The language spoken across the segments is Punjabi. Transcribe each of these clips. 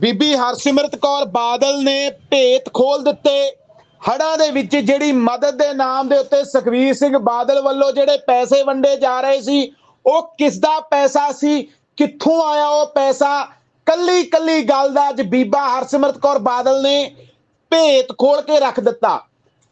ਬੀਬੀ ਹਰਸਿਮਰਤ ਕੌਰ ਬਾਦਲ ਨੇ ਭੇਤ ਖੋਲ ਦਿੱਤੇ। ਹੜਾਂ ਦੇ ਵਿੱਚ ਜਿਹੜੀ ਮਦਦ ਦੇ ਨਾਮ ਦੇ ਉੱਤੇ ਸੁਖਵੀਰ ਸਿੰਘ ਬਾਦਲ ਵੱਲੋਂ ਜਿਹੜੇ ਪੈਸੇ ਵੰਡੇ ਜਾ ਰਹੇ ਸੀ, ਉਹ ਕਿਸ ਦਾ ਪੈਸਾ ਸੀ? ਕਿੱਥੋਂ ਆਇਆ ਉਹ ਪੈਸਾ? ਕੱਲੀ ਕੱਲੀ ਗੱਲ ਦਾ ਅੱਜ ਬੀਬਾ ਹਰਸਿਮਰਤ ਕੌਰ ਬਾਦਲ ਨੇ ਭੇਤ ਖੋਲ ਕੇ ਰੱਖ ਦਿੱਤਾ।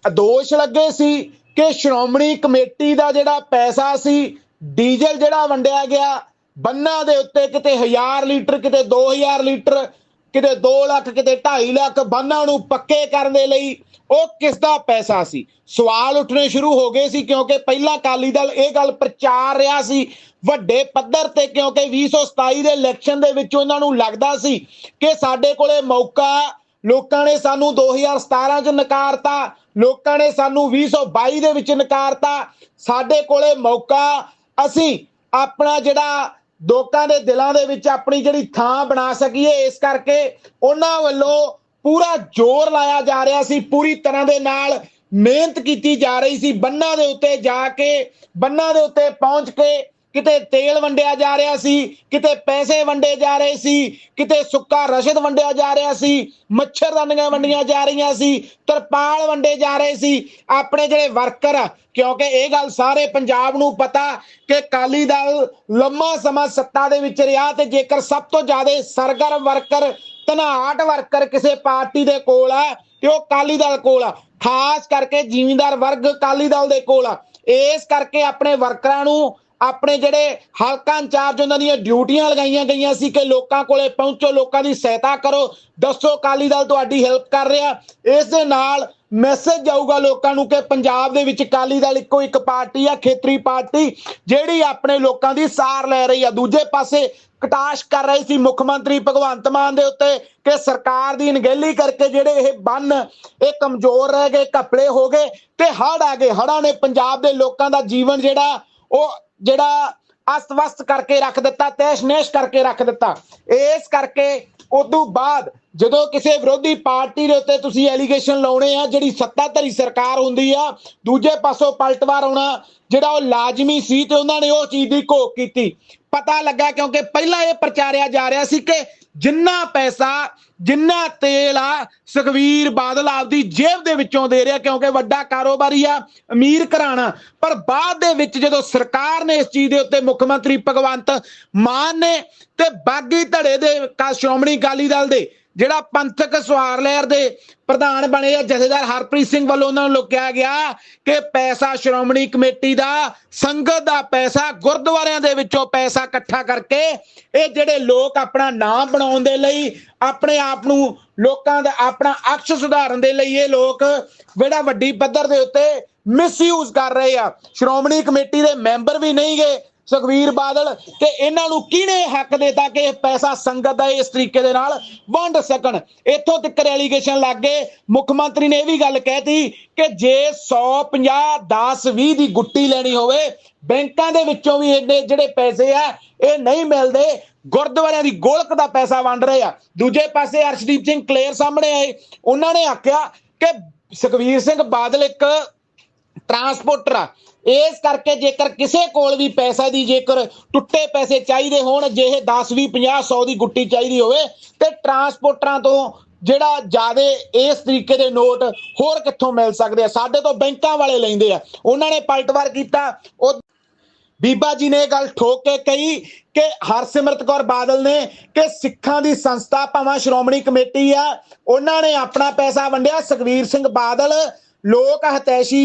ਦੋਸ਼ ਲੱਗੇ ਸੀ ਕਿ ਸ਼੍ਰੋਮਣੀ ਕਮੇਟੀ ਦਾ ਜਿਹੜਾ ਪੈਸਾ ਸੀ, ਡੀਜ਼ਲ ਜਿਹੜਾ ਵੰਡਿਆ ਗਿਆ, ਬੰਨਾਂ ਦੇ ਉੱਤੇ ਕਿਤੇ 1000 ਲੀਟਰ, ਕਿਤੇ 2000 ਲੀਟਰ ਕਿਤੇ 2 ਲੱਖ, ਕਿਤੇ 2.5 ਲੱਖ ਬੰਨਾਂ ਨੂੰ ਪੱਕੇ ਕਰਨ ਦੇ ਲਈ ਉਹ ਕਿਸ ਦਾ ਪੈਸਾ ਸੀ? ਸਵਾਲ ਉੱਠਣੇ ਸ਼ੁਰੂ ਹੋ ਗਏ ਸੀ ਕਿਉਂਕਿ ਪਹਿਲਾਂ ਅਕਾਲੀ ਦਲ ਇਹ ਗੱਲ ਪ੍ਰਚਾਰ ਰਿਹਾ ਸੀ। ਵੱਡੇ ਪੱਧਰ ਤੇ ਕਿਉਂਕਿ 2027 ਦੇ ਇਲੈਕਸ਼ਨ ਦੇ ਵਿੱਚ ਉਹਨਾਂ ਨੂੰ ਲੱਗਦਾ ਸੀ ਕਿ ਸਾਡੇ ਕੋਲੇ ਮੌਕਾ, ਲੋਕਾਂ ਨੇ ਸਾਨੂੰ 2017 ਚ ਨਕਾਰਤਾ, ਲੋਕਾਂ ਨੇ ਸਾਨੂੰ 2022 ਦੇ ਵਿੱਚ ਨਕਾਰਤਾ, ਸਾਡੇ ਕੋਲੇ ਮੌਕਾ, ਅਸੀਂ ਆਪਣਾ ਜਿਹੜਾ ਲੋਕਾਂ ਦੇ ਦਿਲਾਂ ਦੇ ਵਿੱਚ ਆਪਣੀ ਜਿਹੜੀ ਥਾਂ ਬਣਾ ਸਕੀਏ, ਇਸ ਕਰਕੇ ਉਹਨਾਂ ਵੱਲੋਂ ਪੂਰਾ ਜ਼ੋਰ ਲਾਇਆ ਜਾ ਰਿਹਾ ਸੀ, ਪੂਰੀ ਤਰ੍ਹਾਂ ਦੇ ਨਾਲ ਮਿਹਨਤ ਕੀਤੀ ਜਾ ਰਹੀ ਸੀ, ਬੰਨਾਂ ਦੇ ਉੱਤੇ ਜਾ ਕੇ, ਬੰਨਾਂ ਦੇ ਉੱਤੇ ਪਹੁੰਚ ਕੇ ਕਿਤੇ ਤੇਲ ਵੰਡਿਆ ਜਾ ਰਿਹਾ ਸੀ, ਕਿਤੇ ਪੈਸੇ ਵੰਡੇ ਜਾ ਰਹੇ ਸੀ, ਕਿਤੇ ਸੁੱਕਾ ਰਸ਼ਦ ਵੰਡਿਆ ਜਾ ਰਿਹਾ ਸੀ ਮੱਛਰਦਾਨੀਆਂ ਵੰਡੀਆਂ ਜਾ ਰਹੀਆਂ ਸੀ, ਤਰਪਾਲ ਵੰਡੇ ਜਾ ਰਹੇ ਸੀ। ਆਪਣੇ ਜਿਹੜੇ ਵਰਕਰ ਕਿਉਂਕਿ ਇਹ ਗੱਲ ਸਾਰੇ ਪੰਜਾਬ ਨੂੰ ਪਤਾ ਕਿ ਕਾਲੀ ਦਲ ਲੰਮਾ ਸਮਾਂ ਸੱਤਾ ਦੇ ਵਿੱਚ ਰਿਹਾ ਤੇ ਜੇਕਰ ਸਭ ਤੋਂ ਜ਼ਿਆਦਾ ਸਰਗਰਮ ਵਰਕਰ, ਤਨਾਟ ਵਰਕਰ ਕਿਸੇ ਪਾਰਟੀ ਦੇ ਕੋਲ ਆ, ਤੇ ਉਹ ਕਾਲੀ ਦਲ ਕੋਲ ਆ। ਖਾਸ ਕਰਕੇ ਜ਼ਿਮੀਂਦਾਰ ਵਰਗ ਕਾਲੀ ਦਲ ਦੇ ਕੋਲ ਆ। ਇਸ ਕਰਕੇ ਆਪਣੇ ਵਰਕਰਾਂ ਨੂੰ ਆਪਣੇ ਜਿਹੜੇ ਹਲਕਾ ਇੰਚਾਰਜ ਉਹਨਾਂ ਦੀਆਂ ਡਿਊਟੀਆਂ ਲਗਾਈਆਂ ਗਈਆਂ ਸੀ ਕਿ ਲੋਕਾਂ ਕੋਲੇ ਪਹੁੰਚੋ, ਲੋਕਾਂ ਦੀ ਸਹਾਇਤਾ ਕਰੋ। ਦੱਸੋ ਕਾਲੀ ਦਲ ਤੁਹਾਡੀ ਹੈਲਪ ਕਰ ਰਿਹਾ। ਇਸ ਦੇ ਨਾਲ ਮੈਸੇਜ ਜਾਊਗਾ ਲੋਕਾਂ ਨੂੰ ਕਿ ਪੰਜਾਬ ਦੇ ਵਿੱਚ ਕਾਲੀ ਦਲ ਇੱਕੋ ਇੱਕ ਪਾਰਟੀ ਆ, ਖੇਤਰੀ ਪਾਰਟੀ, ਜਿਹੜੀ ਆਪਣੇ ਲੋਕਾਂ ਦੀ ਸਾਰ ਲੈ ਰਹੀ ਆ। ਦੂਜੇ ਪਾਸੇ ਕਟਾਸ਼ ਕਰ ਰਹੀ ਸੀ ਮੁੱਖ ਮੰਤਰੀ ਭਗਵੰਤ ਮਾਨ ਦੇ ਉੱਤੇ ਕਿ ਸਰਕਾਰ ਦੀ ਅਣਗਹਿਲੀ ਕਰਕੇ ਜਿਹੜੇ ਇਹ ਬੰਨ, ਇਹ ਕਮਜ਼ੋਰ ਰਹਿ ਗਏ, ਘਪਲੇ ਹੋ ਗਏ ਤੇ ਹੜ ਆ ਗਏ। ਹੜਾਂ ਨੇ ਪੰਜਾਬ ਦੇ ਲੋਕਾਂ ਦਾ ਜੀਵਨ ਜਿਹੜਾ, ਉਹ ਜਿਹੜਾ ਅਸਤ-ਵਸਤ ਕਰਕੇ ਰੱਖ ਦਿੱਤਾ ਤੈਸ਼-ਨੈਸ਼ ਕਰਕੇ ਰੱਖ ਦਿੱਤਾ। ਇਸ ਕਰਕੇ ਉਦੋਂ ਬਾਅਦ ਜਦੋਂ ਕਿਸੇ ਵਿਰੋਧੀ ਪਾਰਟੀ ਦੇ ਉੱਤੇ ਤੁਸੀਂ ਐਲੀਗੇਸ਼ਨ ਲਾਉਣੇ ਆ, ਜਿਹੜੀ ਸੱਤਾਧਾਰੀ ਸਰਕਾਰ ਹੁੰਦੀ ਆ, ਦੂਜੇ ਪਾਸੋਂ ਪਲਟਵਾਰ ਆਉਣਾ, ਜਿਹੜਾ ਉਹ ਲਾਜ਼ਮੀ ਸੀ ਤੇ ਉਹਨਾਂ ਨੇ ਉਹ ਚੀਜ਼ ਦੀ ਘੋਖ ਕੀਤੀ। ਪਤਾ ਲੱਗਾ ਕਿਉਂਕਿ ਪਹਿਲਾਂ ਇਹ ਪ੍ਰਚਾਰਿਆ ਜਾ ਰਿਹਾ ਸੀ ਕਿ ਜਿੰਨਾ ਪੈਸਾ, ਜਿੰਨਾ ਤੇਲ ਆ, ਸੁਖਵੀਰ ਬਾਦਲ ਆਪਦੀ ਜੇਬ ਦੇ ਵਿੱਚੋਂ ਦੇ ਰਿਹਾ ਕਿਉਂਕਿ ਵੱਡਾ ਕਾਰੋਬਾਰੀ ਆ, ਅਮੀਰ ਘਰਾਣਾ। ਪਰ ਬਾਅਦ ਦੇ ਵਿੱਚ ਜਦੋਂ ਸਰਕਾਰ ਨੇ ਇਸ ਚੀਜ਼ ਦੇ ਉੱਤੇ ਮੁੱਖ ਮੰਤਰੀ ਭਗਵੰਤ ਮਾਨ ਨੇ ਤੇ ਬਾਗੀ ਧੜੇ ਦੇ ਕਾ ਸ਼੍ਰੋਮਣੀ ਅਕਾਲੀ ਦਲ ਦੇ ਜਿਹੜਾ ਪੰਥਕ ਸਵਾਰ ਲਹਿਰ ਦੇ ਪ੍ਰਧਾਨ ਬਣੇ ਆ, ਜਥੇਦਾਰ ਹਰਪ੍ਰੀਤ ਸਿੰਘ ਵੱਲੋਂ ਉਹਨਾਂ ਨੂੰ ਕਿਹਾ ਗਿਆ ਕਿ ਪੈਸਾ ਸ਼੍ਰੋਮਣੀ ਕਮੇਟੀ ਦਾ, ਸੰਗਤ ਦਾ ਪੈਸਾ ਗੁਰਦੁਆਰਿਆਂ ਦੇ ਵਿੱਚੋਂ ਪੈਸਾ ਇਕੱਠਾ ਕਰਕੇ ਇਹ ਜਿਹੜੇ ਲੋਕ ਆਪਣਾ ਨਾਮ ਬਣਾਉਣ ਦੇ ਲਈ, ਆਪਣੇ ਆਪ ਨੂੰ ਲੋਕਾਂ ਦਾ, ਆਪਣਾ ਅਕਸ਼ ਸੁਧਾਰਨ ਦੇ ਲਈ ਇਹ ਲੋਕ ਜਿਹੜਾ ਵੱਡੀ ਪੱਧਰ ਦੇ ਉੱਤੇ ਮਿਸਯੂਜ਼ ਕਰ ਰਹੇ ਆ। ਸ਼੍ਰੋਮਣੀ ਕਮੇਟੀ ਦੇ ਮੈਂਬਰ ਵੀ ਨਹੀਂ ਗਏ ਸੁਖਵੀਰ ਬਾਦਲ, ਤੇ ਇਹਨਾਂ ਨੂੰ ਕਿਹਨੇ ਹੱਕ ਦਿੱਤਾ ਕਿ ਇਹ ਪੈਸਾ ਸੰਗਤ ਦਾ ਇਸ ਤਰੀਕੇ ਦੇ ਨਾਲ ਵੰਡ ਸਕਣ? ਇੱਥੋਂ ਤੱਕ ਐਲੀਗੇਸ਼ਨ ਲੱਗ ਗਏ। ਮੁੱਖ ਮੰਤਰੀ ਨੇ ਇਹ ਵੀ ਗੱਲ ਕਹਿਤੀ ਕਿ ਜੇ 150 10 20 ਦੀ ਗੁੱਟੀ ਲੈਣੀ ਹੋਵੇ, ਬੈਂਕਾਂ ਦੇ ਵਿੱਚੋਂ ਵੀ ਇਹਨੇ ਜਿਹੜੇ ਪੈਸੇ ਆ, ਇਹ ਨਹੀਂ ਮਿਲਦੇ। ਗੁਰਦੁਆਰਿਆਂ ਦੀ ਗੋਲਕ ਦਾ ਪੈਸਾ ਵੰਡ ਰਹੇ ਆ। ਦੂਜੇ ਪਾਸੇ ਅਰਸ਼ਦੀਪ ਸਿੰਘ ਕਲੇਰ ਸਾਹਮਣੇ ਆਏ। ਉਹਨਾਂ ਨੇ ਆਖਿਆ ਕਿ ਸੁਖਵੀਰ ਸਿੰਘ ਬਾਦਲ ਇੱਕ ਟਰਾਂਸਪੋਰਟਰ। ਆ ਇਸ ਕਰਕੇ ਜੇਕਰ ਕਿਸੇ ਕੋਲ ਵੀ ਪੈਸਾ ਦੀ ਜੇਕਰ ਟੁੱਟੇ ਪੈਸੇ ਚਾਹੀਦੇ ਹੋਣ, ਜੇ ਇਹ 10 20 50 100 ਦੀ ਗੁੱਟੀ ਚਾਹੀਦੀ ਹੋਵੇ, ਤੇ ਟਰਾਂਸਪੋਰਟਰਾਂ ਤੋਂ ਜਿਹੜਾ ਜਿਆਦੇ ਇਸ ਤਰੀਕੇ ਦੇ ਨੋਟ ਹੋਰ ਕਿੱਥੋਂ ਮਿਲ ਸਕਦੇ ਆ? ਸਾਡੇ ਤੋਂ ਬੈਂਕਾਂ ਵਾਲੇ ਲੈਂਦੇ ਆ। ਉਹਨਾਂ ਨੇ ਪਲਟਵਾਰ ਕੀਤਾ। ਉਹ ਬੀਬਾ ਜੀ ਨੇ ਇਹ ਗੱਲ ਠੋਕ ਕੇ ਕਹੀ ਕਿ ਹਰਸਿਮਰਤ ਕੌਰ ਬਾਦਲ ਨੇ ਕਿ ਸਿੱਖਾਂ ਦੀ ਸੰਸਥਾ ਭਾਵੇਂ ਸ਼੍ਰੋਮਣੀ ਕਮੇਟੀ ਆ। ਉਹਨਾਂ ਨੇ ਆਪਣਾ ਪੈਸਾ ਵੰਡਿਆ। ਸੁਖਵੀਰ ਸਿੰਘ ਬਾਦਲ ਲੋਕ ਹਤੈਸ਼ੀ